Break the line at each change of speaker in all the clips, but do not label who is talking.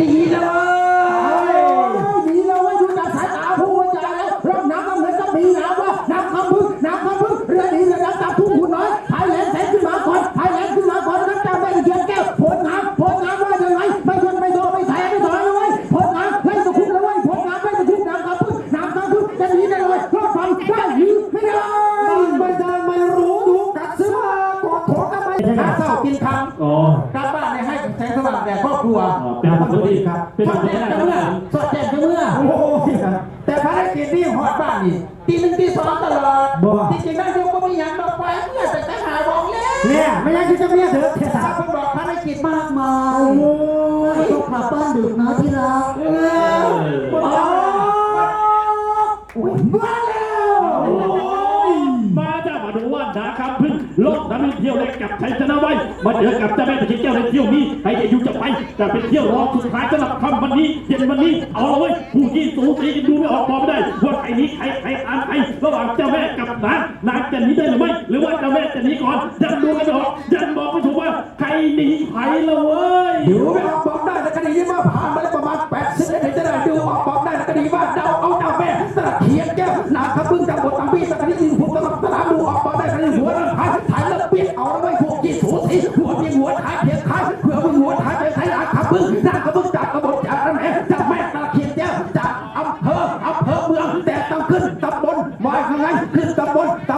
ดีเลยดีเลยว่าอยู่จากสายตาผู้ว่าใจแล้วรับน้ำก็เหมือนกับมีน้ำว่าน้ำคำพึ่งน้ำคำพึ่งเรือดีเรือดำตามทุ่งขุนน้อยพายแหลมแสงขึ้นมาก่อนพายแหลมขึ้นมาก่อนนักการแม่เคียนแก้วผลงานผลงานว่ายังไงไม่ชนไม่โดนไม่แทงไม่ถอยเลยผลงานไล่ตะคุบเลยผลงานไล่ตะคุบน้ำคำพึ่งน้ำคำพึ่งจะหนีได้เลยรอดฟันได้หรือไม่ได้ไม่ได้ไม่รู้ดูกัดเสื้อมากอดขอกันไปหาเศร้ากินคำ แสงสว่างแก่ครอบครัว
อ๋อเป็นผลดีครับเป็น
ส
ผ
อ
ล
ด
ดี
แจ้ง
นะ
จะ
ค
เมื่อ
รับ
สอดแจ้งจะเมื่อโอ้ยแต่ภารกิจนี่หอดบ้านนี่ตีหนึ่งตีสองตลอดจริงๆนายกก็ไม่อยากดอกไฟเมื่อแต่แต่หาบอกแล้ว
เนี่ยไม่อยากที่จะเมียเถอะเท
ถ้า
ศา
คนบอกภารกิจมากมาย
โอ้
ไม่
ย
ต้องกลับบ้านดึกนะที่รัก
เออ
อ๋อมาแล้ว
มาจ้ามาดูว่านาคำพึ่ง ลบน้ำมันเที่ยวเล็กกับชัยชนะไว้มาเจอกับเจ้าแม่ตะเคียนแก้วในเที่ยวนี้ใครจะอยู่จะไปแต่เป็นเที่ยวรองสุดท้ายสำหรับค่ำวันนี้เย็นวันนี้เอาละเว้ยผู้ที่สูสีกันดูไม่ออกบอกไม่ได้ว่าใครนี้ใครใครอ่านใครระหว่างเจ้าแม่กับนางนางจะหนีได้หรือไม่หรือว่าเจ้าแม่จะหนีก่อนยังดูกันออกยังบอกไม่ถูกว่าใครหนีใครละเว้ย
ดูไม่ออกบอกได้แต่คดีนี้มาผ่านมาได้ประมาณ80นาทีจะได้ดูออกบอกได้แต่คดีว่าเดาเอาเดาแม่ตะเคียนแก้วนาง หัวเพียงหัวท้ายเพียงท้ายเผื่อมึงหัวท้ายเพียงท้ายอาคำพึ่งนากระพุ้งจากกระบอกจากแม่จากแม่ตะเคียนแก้วจากอำเภออำเภอเมืองแต่ต้องขึ้นตำบลวายข้างในขึ้นตำบลตำ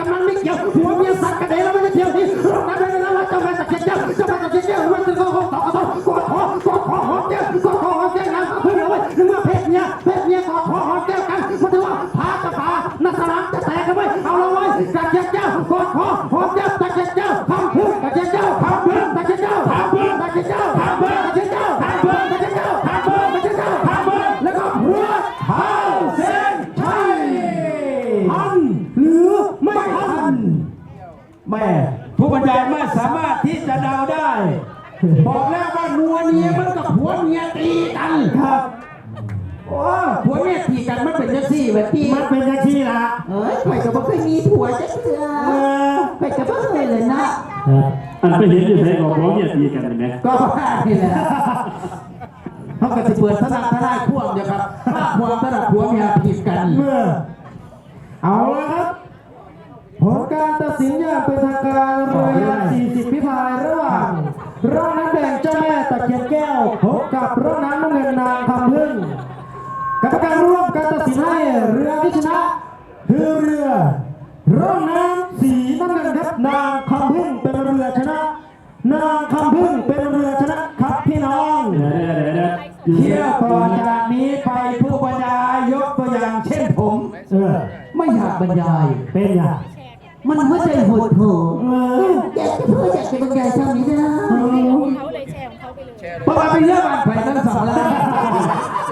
กำลังไม่เกี่ยวหัวเมียสัตว์กระเองแล้วไม่ได้เที่ยวนี่รอบนั้นไม่ได้แล้วว่าเจ้าแม่ตะเคียนเจ้าเจ้าแม่ตะเคียนเจ้าวันนึงก็ขอต่อต่อกอดขอกอดขอหอมแก้วกอดขอหอมแก้วนะเพื่อนเอาไว้นึกว่าเพศเมียเพศเมียกอดขอหอมแก้วกันมันถือว่าพาจะพานักสลามจะแตกกันไว้เอาละไว้ตะเคียนเจ้ากอดขอหอมแก้วตะเคียนเจ้าทำพึ่งตะเคียนเจ้าทำพึ่งตะเคียนเจ้าทำพึ่งตะเคียนเจ้าทำพึ่งตะเคียนเจ้าทำพึ่งตะเคียนเจ้าทำพึ่งตะเคียนเจ้าทำพึ่งแล้วก็พรวดเข้าเส้นชัยทันหรือไม่ทัน
แม่ผู้บรรยายไม่สามารถที่จะเดาได้
บอกแล้วว่านัวเนียมันกับผัวเมียตีกัน
ครับ
โอ้ผัวเมียตีกันมันเป็นจังซี่แบบพี่
มันเป็นอย่างที่ละ
เอ้ยไปกับบ่เคยมีผัวจังเถื่อ
เออ
ไปกับบ่เคยเลยนะ
อันไปเห็นอยู่ในกองร้องเนี่ยตีกันเห็นไหม
ก็ว่านี่แหละเขาก็จะเปิดธนาคารพ่วงเดียวครับถ้าความระดับผัวเมียผิดกัน
เมื่อเอาละครับผลการตัด สินอย่างเป็นทางการเรือยาว40 พิพายระหว่างร่องน้ำแดงเจ้าแม่ตะเคียนแก้วพบกับร่องน้ำน้ำเงินนางคำพึ่งกรรมการร่วมการตัดสินให้เรือที่ชนะคือเรือร่องน้ำสีน้ำเงินครับนางคำพึ่งเป็นเรือชนะ นางคำพึ่งเป็นเรือชนะครับพี่น้อง
เดี๋ยวเดี๋ยวเดี๋ยว
เที่ยวต่อจากนี้ไปผู้บรรยายยกตัวอย่างเช่นผม เออ
ไม่อยากบรรยาย
เป็นอย่าง
มันหัวใจหดหู่
เออ
อยากจะพูดอยากจะบ